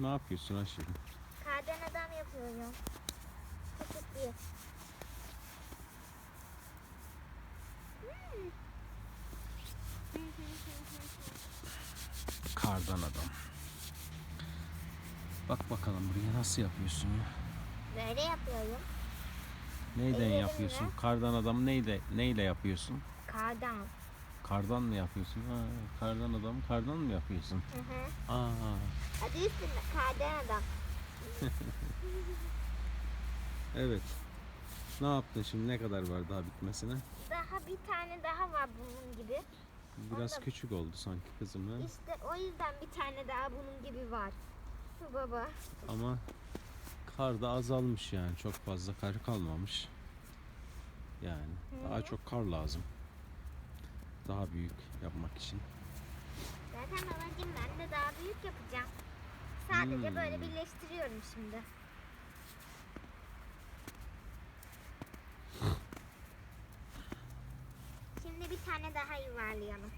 Ne yapıyorsun aşkım? Kardan adam yapıyorum. Bir. Hmm. Kardan adam. Bak bakalım buraya nasıl yapıyorsun ya? Böyle yapıyorum. Neyden Ellerimle. yapıyorsun? Kardan adam neyle neyle yapıyorsun? Kardan. Kardan mı yapıyorsun? Ha, kardan adam kardan mı yapıyorsun? Hı hı. Aa, Adı üstünde kardan adam. evet. Ne yaptın şimdi? Ne kadar var daha bitmesine? Daha bir tane daha var bunun gibi. Biraz Onda- küçük oldu sanki kızım ha? İşte o yüzden bir tane daha bunun gibi var. Bu baba. Ama kar da azalmış yani. Çok fazla kar kalmamış. Yani daha çok kar lazım. Daha büyük yapmak için. Zaten babacığım ben de daha büyük yapacağım. Sadece Hmm. böyle birleştiriyorum şimdi. Şimdi bir tane daha yuvarlayalım.